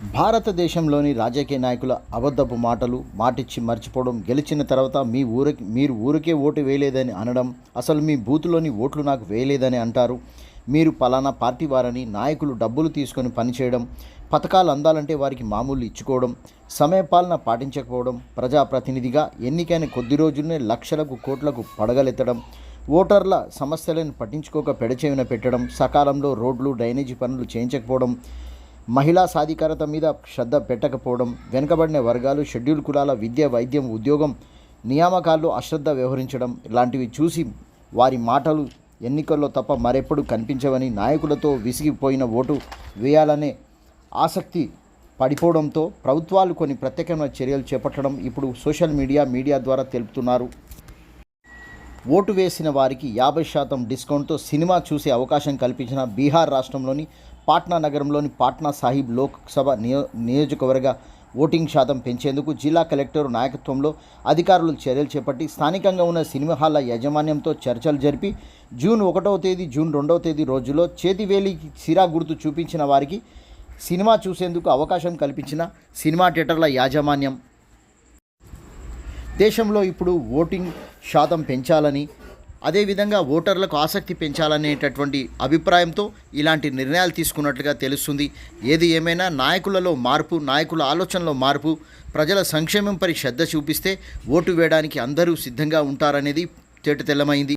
భారతదేశంలోని రాజకీయ నాయకుల అబద్ధపు మాటలు మాటిచ్చి మర్చిపోవడం గెలిచిన తర్వాత మీ ఊరికి మీరు ఊరికే ఓటు వేయలేదని అనడం అసలు మీ బూతులోని ఓట్లు నాకు వేయలేదని అంటారు. మీరు పలానా పార్టీ వారని నాయకులు డబ్బులు తీసుకొని పనిచేయడం పథకాలు అందాలంటే వారికి మామూలు ఇచ్చుకోవడం సమయపాలన పాటించకపోవడం ప్రజాప్రతినిధిగా ఎన్నికైన కొద్ది రోజుల్లోనే లక్షలకు కోట్లకు పడగలెత్తడం ఓటర్ల సమస్యలను పట్టించుకోక పెడచేవిన పెట్టడం సకాలంలో రోడ్లు డ్రైనేజీ పనులు చేయించకపోవడం మహిళా సాధికారత మీద శ్రద్ధ పెట్టకపోవడం వెనుకబడిన వర్గాలు షెడ్యూల్ కులాల విద్య వైద్యం ఉద్యోగం నియామకాల్లో అశ్రద్ధ వ్యవహరించడం ఇలాంటివి చూసి వారి మాటలు ఎన్నికల్లో తప్ప మరెప్పుడు కనిపించవని నాయకులతో విసిగిపోయిన ఓటు వేయాలనే ఆసక్తి పడిపోవడంతో ప్రభుత్వాలు కొన్ని ప్రత్యేకమైన చర్యలు చేపట్టడం ఇప్పుడు సోషల్ మీడియా మీడియా ద్వారా తెలుపుతున్నారు. ఓటు వేసిన వారికి యాభై శాతం డిస్కౌంట్తో సినిమా చూసే అవకాశం కల్పించిన బీహార్ రాష్ట్రంలోని పాట్నా నగరంలోని పాట్నా సాహిబ్ లోక్సభ నియో నియోజకవర్గ ఓటింగ్ శాతం పెంచేందుకు జిల్లా కలెక్టర్ నాయకత్వంలో అధికారులు చర్యలు చేపట్టి స్థానికంగా ఉన్న సినిమా హాల్ల యాజమాన్యంతో చర్చలు జరిపి జూన్ ఒకటవ తేదీ జూన్ రెండవ తేదీ రోజులో చేతివేలి సిరా గుర్తు చూపించిన వారికి సినిమా చూసేందుకు అవకాశం కల్పించిన సినిమా థియేటర్ల యాజమాన్యం. దేశంలో ఇప్పుడు ఓటింగ్ శాతం పెంచాలని అదేవిధంగా ఓటర్లకు ఆసక్తి పెంచాలనేటటువంటి అభిప్రాయంతో ఇలాంటి నిర్ణయాలు తీసుకున్నట్లుగా తెలుస్తుంది. ఏది ఏమైనా నాయకులలో మార్పు నాయకుల ఆలోచనలో మార్పు ప్రజల సంక్షేమంపై శ్రద్ధ చూపిస్తే ఓటు వేయడానికి అందరూ సిద్ధంగా ఉంటారనేది తేట తెల్లమైంది.